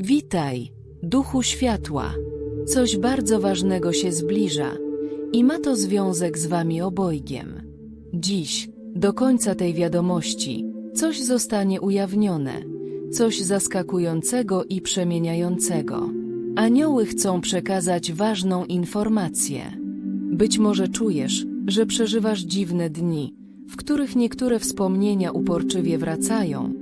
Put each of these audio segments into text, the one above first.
Witaj, duchu światła. Coś bardzo ważnego się zbliża i ma to związek z wami obojgiem. Dziś, do końca tej wiadomości, coś zostanie ujawnione, coś zaskakującego i przemieniającego. Anioły chcą przekazać ważną informację. Być może czujesz, że przeżywasz dziwne dni, w których niektóre wspomnienia uporczywie wracają,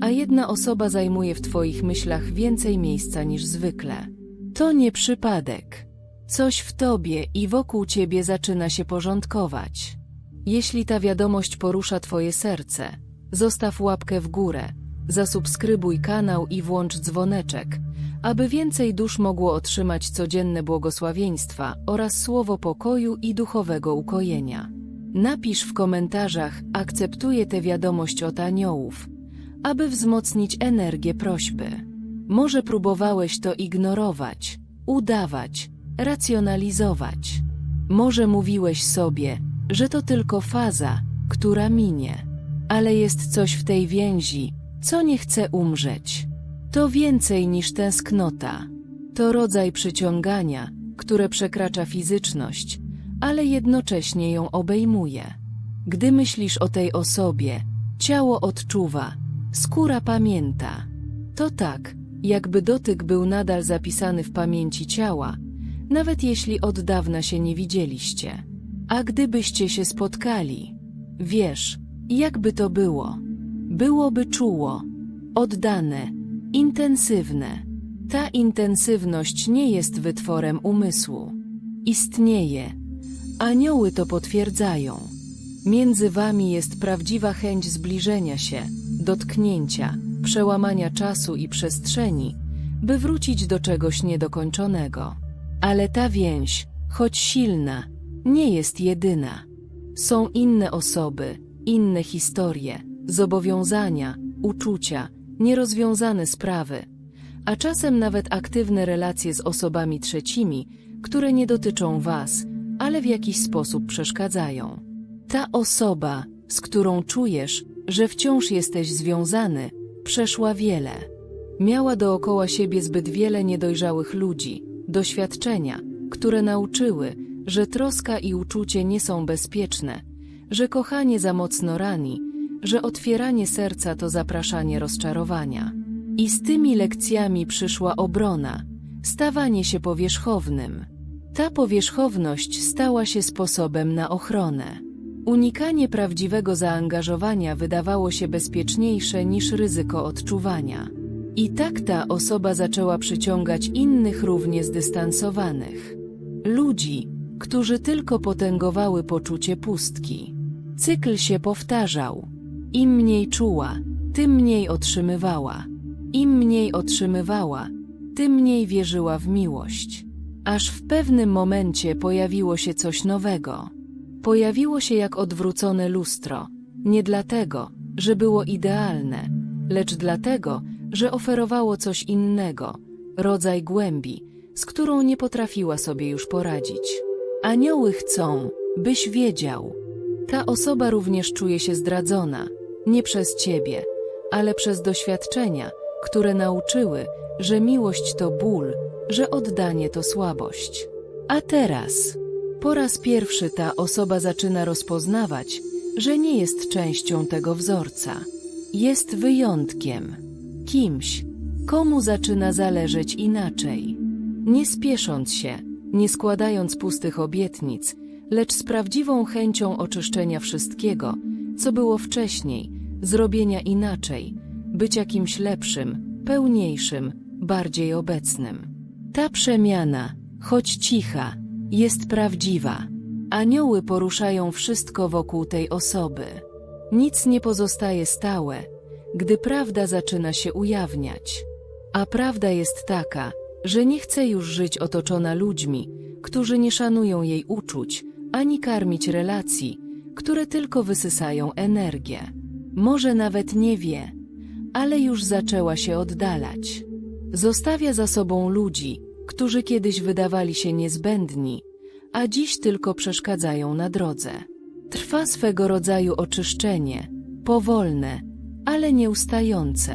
a jedna osoba zajmuje w Twoich myślach więcej miejsca niż zwykle. To nie przypadek. Coś w Tobie i wokół Ciebie zaczyna się porządkować. Jeśli ta wiadomość porusza Twoje serce, zostaw łapkę w górę, zasubskrybuj kanał i włącz dzwoneczek, aby więcej dusz mogło otrzymać codzienne błogosławieństwa oraz słowo pokoju i duchowego ukojenia. Napisz w komentarzach akceptuję tę wiadomość od aniołów, aby wzmocnić energię prośby. Może próbowałeś to ignorować, udawać, racjonalizować. Może mówiłeś sobie, że to tylko faza, która minie, ale jest coś w tej więzi, co nie chce umrzeć. To więcej niż tęsknota. To rodzaj przyciągania, które przekracza fizyczność, ale jednocześnie ją obejmuje. Gdy myślisz o tej osobie, ciało odczuwa, skóra pamięta. To tak, jakby dotyk był nadal zapisany w pamięci ciała, nawet jeśli od dawna się nie widzieliście. A gdybyście się spotkali, wiesz, jakby to było. Byłoby czuło, oddane, intensywne. Ta intensywność nie jest wytworem umysłu. Istnieje. Anioły to potwierdzają. Między wami jest prawdziwa chęć zbliżenia się, dotknięcia, przełamania czasu i przestrzeni, by wrócić do czegoś niedokończonego. Ale ta więź, choć silna, nie jest jedyna. Są inne osoby, inne historie, zobowiązania, uczucia, nierozwiązane sprawy, a czasem nawet aktywne relacje z osobami trzecimi, które nie dotyczą Was, ale w jakiś sposób przeszkadzają. Ta osoba, z którą czujesz, że wciąż jesteś związany, przeszła wiele. Miała dookoła siebie zbyt wiele niedojrzałych ludzi, doświadczenia, które nauczyły, że troska i uczucie nie są bezpieczne, że kochanie za mocno rani, że otwieranie serca to zapraszanie rozczarowania. I z tymi lekcjami przyszła obrona, stawanie się powierzchownym. Ta powierzchowność stała się sposobem na ochronę. Unikanie prawdziwego zaangażowania wydawało się bezpieczniejsze niż ryzyko odczuwania. I tak ta osoba zaczęła przyciągać innych równie zdystansowanych. Ludzi, którzy tylko potęgowały poczucie pustki. Cykl się powtarzał. Im mniej czuła, tym mniej otrzymywała. Im mniej otrzymywała, tym mniej wierzyła w miłość. Aż w pewnym momencie pojawiło się coś nowego. Pojawiło się jak odwrócone lustro, nie dlatego, że było idealne, lecz dlatego, że oferowało coś innego, rodzaj głębi, z którą nie potrafiła sobie już poradzić. Anioły chcą, byś wiedział. Ta osoba również czuje się zdradzona, nie przez ciebie, ale przez doświadczenia, które nauczyły, że miłość to ból, że oddanie to słabość. A teraz, po raz pierwszy ta osoba zaczyna rozpoznawać, że nie jest częścią tego wzorca. Jest wyjątkiem. Kimś, komu zaczyna zależeć inaczej. Nie spiesząc się, nie składając pustych obietnic, lecz z prawdziwą chęcią oczyszczenia wszystkiego, co było wcześniej, zrobienia inaczej, bycia kimś lepszym, pełniejszym, bardziej obecnym. Ta przemiana, choć cicha, jest prawdziwa. Anioły poruszają wszystko wokół tej osoby. Nic nie pozostaje stałe, gdy prawda zaczyna się ujawniać. A prawda jest taka, że nie chce już żyć otoczona ludźmi, którzy nie szanują jej uczuć, ani karmić relacji, które tylko wysysają energię. Może nawet nie wie, ale już zaczęła się oddalać. Zostawia za sobą ludzi, którzy kiedyś wydawali się niezbędni, a dziś tylko przeszkadzają na drodze. Trwa swego rodzaju oczyszczenie, powolne, ale nieustające.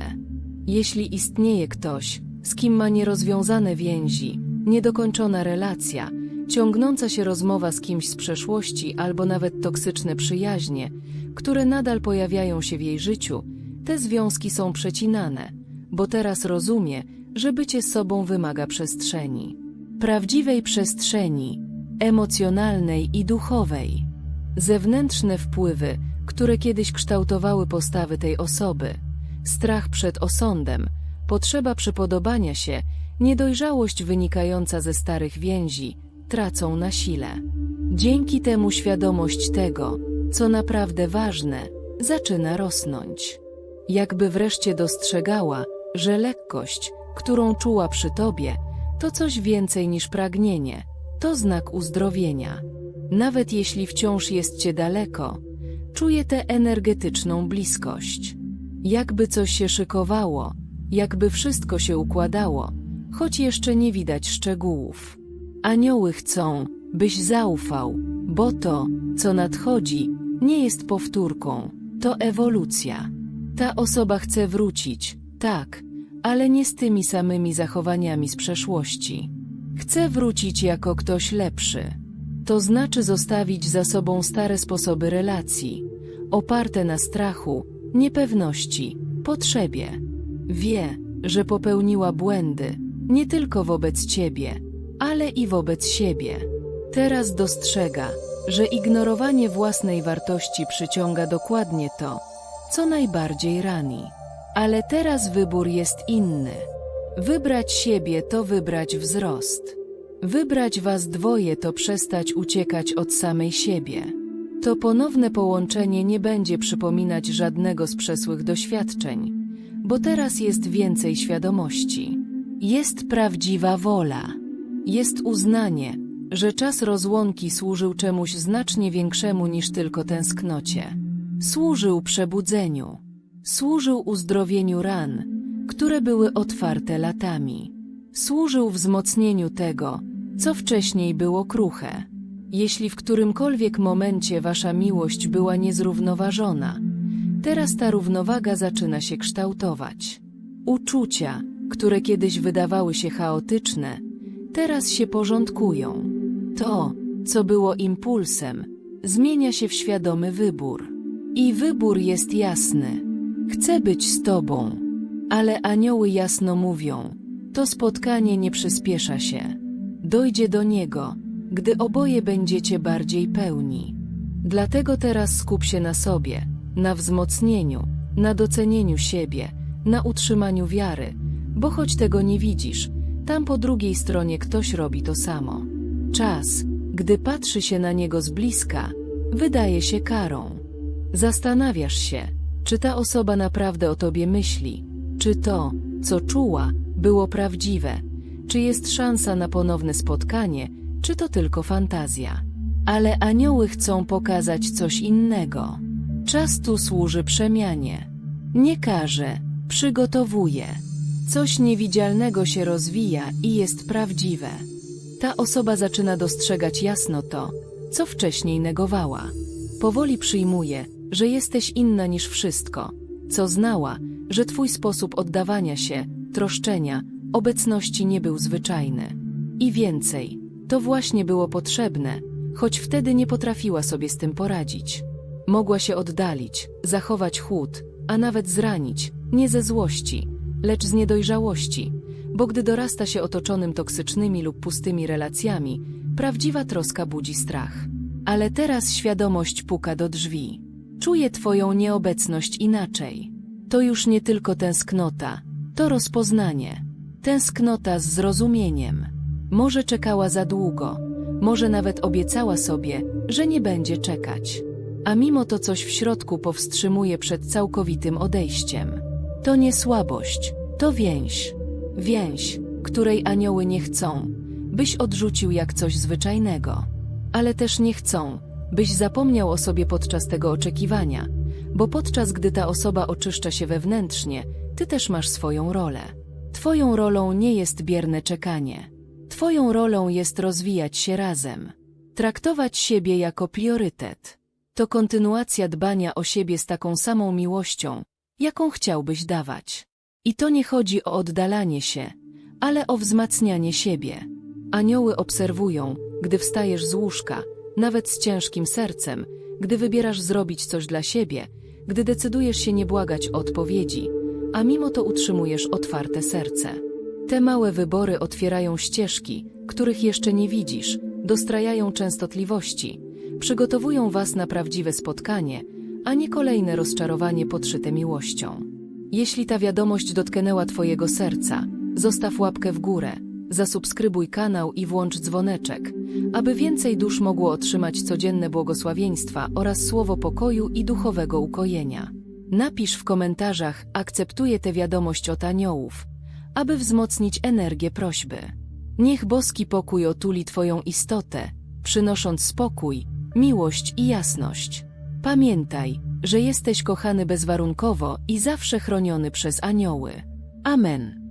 Jeśli istnieje ktoś, z kim ma nierozwiązane więzi, niedokończona relacja, ciągnąca się rozmowa z kimś z przeszłości albo nawet toksyczne przyjaźnie, które nadal pojawiają się w jej życiu, te związki są przecinane, bo teraz rozumie, że bycie sobą wymaga przestrzeni. Prawdziwej przestrzeni, emocjonalnej i duchowej. Zewnętrzne wpływy, które kiedyś kształtowały postawy tej osoby, strach przed osądem, potrzeba przypodobania się, niedojrzałość wynikająca ze starych więzi, tracą na sile. Dzięki temu świadomość tego, co naprawdę ważne, zaczyna rosnąć. Jakby wreszcie dostrzegała, że lekkość, którą czuła przy tobie, to coś więcej niż pragnienie, to znak uzdrowienia. Nawet jeśli wciąż jest cię daleko, czuje tę energetyczną bliskość. Jakby coś się szykowało, jakby wszystko się układało, choć jeszcze nie widać szczegółów. Anioły chcą, byś zaufał, bo to, co nadchodzi, nie jest powtórką, to ewolucja. Ta osoba chce wrócić, tak, ale nie z tymi samymi zachowaniami z przeszłości. Chce wrócić jako ktoś lepszy. To znaczy zostawić za sobą stare sposoby relacji, oparte na strachu, niepewności, potrzebie. Wie, że popełniła błędy, nie tylko wobec ciebie, ale i wobec siebie. Teraz dostrzega, że ignorowanie własnej wartości przyciąga dokładnie to, co najbardziej rani. Ale teraz wybór jest inny. Wybrać siebie to wybrać wzrost. Wybrać was dwoje to przestać uciekać od samej siebie. To ponowne połączenie nie będzie przypominać żadnego z przesłych doświadczeń, bo teraz jest więcej świadomości. Jest prawdziwa wola. Jest uznanie, że czas rozłąki służył czemuś znacznie większemu niż tylko tęsknocie. Służył przebudzeniu. Służył uzdrowieniu ran, które były otwarte latami. Służył wzmocnieniu tego, co wcześniej było kruche. Jeśli w którymkolwiek momencie wasza miłość była niezrównoważona, teraz ta równowaga zaczyna się kształtować. Uczucia, które kiedyś wydawały się chaotyczne, teraz się porządkują. To, co było impulsem, zmienia się w świadomy wybór. I wybór jest jasny. Chcę być z Tobą, ale anioły jasno mówią, to spotkanie nie przyspiesza się. Dojdzie do niego, gdy oboje będziecie bardziej pełni. Dlatego teraz skup się na sobie, na wzmocnieniu, na docenieniu siebie, na utrzymaniu wiary, bo choć tego nie widzisz, tam po drugiej stronie ktoś robi to samo. Czas, gdy patrzy się na niego z bliska, wydaje się karą. Zastanawiasz się, czy ta osoba naprawdę o tobie myśli, czy to, co czuła, było prawdziwe, czy jest szansa na ponowne spotkanie, czy to tylko fantazja. Ale anioły chcą pokazać coś innego. Czas tu służy przemianie. Nie każe, przygotowuje. Coś niewidzialnego się rozwija i jest prawdziwe. Ta osoba zaczyna dostrzegać jasno to, co wcześniej negowała. Powoli przyjmuje, że jesteś inna niż wszystko, co znała, że twój sposób oddawania się, troszczenia, obecności nie był zwyczajny. I więcej, to właśnie było potrzebne, choć wtedy nie potrafiła sobie z tym poradzić. Mogła się oddalić, zachować chłód, a nawet zranić, nie ze złości, lecz z niedojrzałości, bo gdy dorasta się otoczonym toksycznymi lub pustymi relacjami, prawdziwa troska budzi strach. Ale teraz świadomość puka do drzwi. Czuje Twoją nieobecność inaczej. To już nie tylko tęsknota, to rozpoznanie. Tęsknota z zrozumieniem. Może czekała za długo, może nawet obiecała sobie, że nie będzie czekać. A mimo to coś w środku powstrzymuje przed całkowitym odejściem. To nie słabość, to więź. Więź, której anioły nie chcą, byś odrzucił jak coś zwyczajnego. Ale też nie chcą, byś zapomniał o sobie podczas tego oczekiwania, bo podczas gdy ta osoba oczyszcza się wewnętrznie, ty też masz swoją rolę. Twoją rolą nie jest bierne czekanie. Twoją rolą jest rozwijać się razem. Traktować siebie jako priorytet. To kontynuacja dbania o siebie z taką samą miłością, jaką chciałbyś dawać. I to nie chodzi o oddalanie się, ale o wzmacnianie siebie. Anioły obserwują, gdy wstajesz z łóżka, nawet z ciężkim sercem, gdy wybierasz zrobić coś dla siebie, gdy decydujesz się nie błagać odpowiedzi, a mimo to utrzymujesz otwarte serce. Te małe wybory otwierają ścieżki, których jeszcze nie widzisz, dostrajają częstotliwości, przygotowują was na prawdziwe spotkanie, a nie kolejne rozczarowanie podszyte miłością. Jeśli ta wiadomość dotknęła Twojego serca, zostaw łapkę w górę, zasubskrybuj kanał i włącz dzwoneczek, aby więcej dusz mogło otrzymać codzienne błogosławieństwa oraz słowo pokoju i duchowego ukojenia. Napisz w komentarzach akceptuję tę wiadomość od aniołów, aby wzmocnić energię prośby. Niech boski pokój otuli Twoją istotę, przynosząc spokój, miłość i jasność. Pamiętaj, że jesteś kochany bezwarunkowo i zawsze chroniony przez anioły. Amen.